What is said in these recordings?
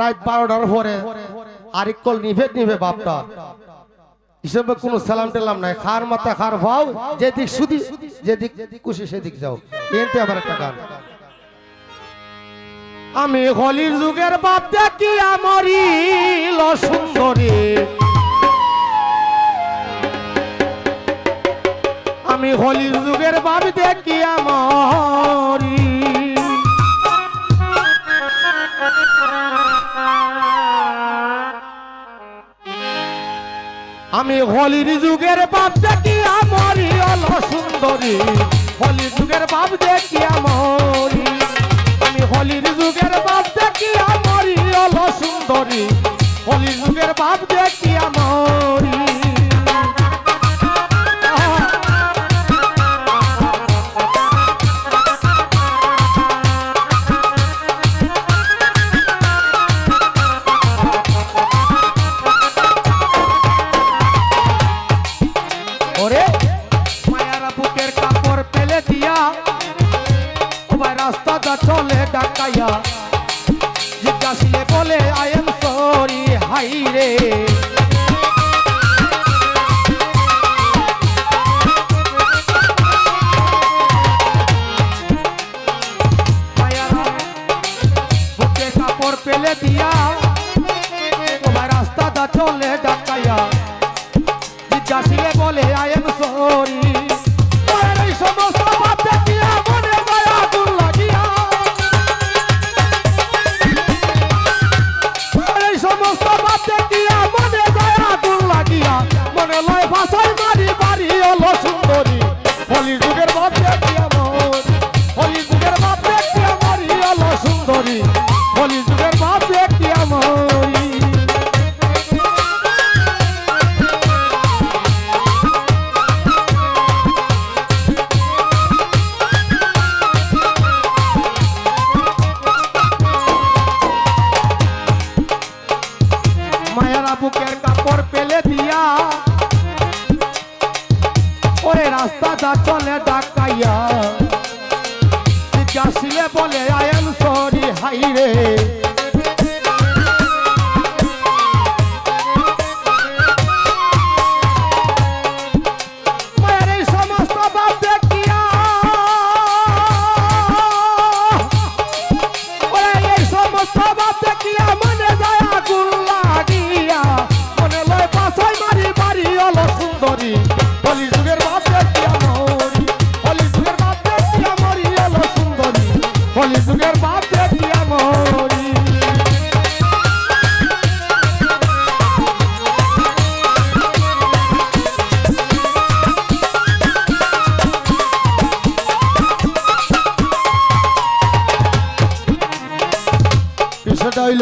রাত বারোটার পরে আরেক কল নিভে নিভে বাপটা। হিসেবে কোনো সালাম টেলাম নাই। খার মাথা, খার ভাও, যেদিক সুদি, যেদিক খুশি সেদিক যাও। এনতে আবার একটা গান। আমি হলির যুগের বাপ দেখি আমারই সুন্দরী আমি হলির যুগের বাপ দেখি আমারই অল সুন্দরী। হলির যুগের বাপ দেখি আমারি আমি হলির যুগের বাপ দেখি আমারই অল সুন্দরী। হলির যুগের বাপ দেখি আমারই। রাস্তাটা চলে ডাকাইয়া, জিজ্ঞাসিলে বলে আই এম সরি, হাই রে। দিয়া রাস্তাটা চলে ডাকাইয়া, জিজ্ঞাসিলে ওরে রাস্তাটা চলে ডাকাইয়া। জিজ্ঞাসিলে বলে আয়াল সরি হাইরে রে।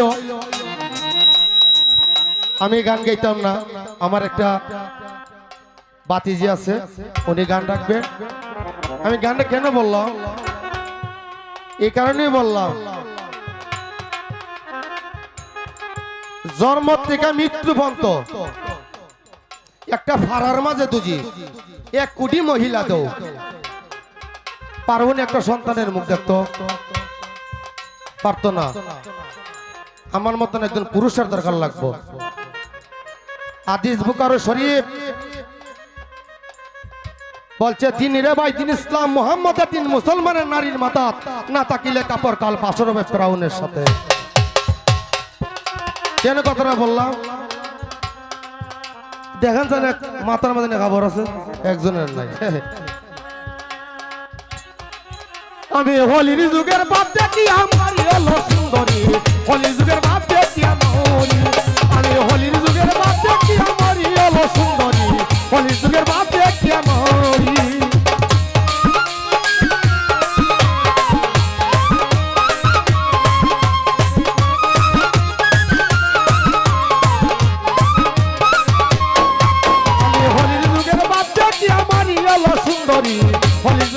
হইল আমি গান গাইতাম না। আমার একটা বাতিজি আছে, উনি গান রাখবেন আমি গানটা কেন বললাম? এই কারণেই বললাম, জন্ম থেকে মৃত্যু পর্যন্ত একটা ফারার মাঝে দুজি, এক কোটি মহিলা দেও। পারব একটা সন্তানের মুখ দেখতো। পারতো না। আমার মতন একজন পুরুষের দরকার লাগবো। আদিস বুকারো শরীফ বলছে, দিন রে ভাই, দিন ইসলাম, মোহাম্মদ দিন মুসলমানের নারীর মাতা না তাকিলে কাপড় কাল পাশর হবে ফেরাউনের সাথে। কেন কথাটা বললাম? দেখেন জানে মাথার মধ্যে খবর আছে? একজনের নাই। আমি হোলির যুগের বাপ দেখি, আমার হলো সুন্দরী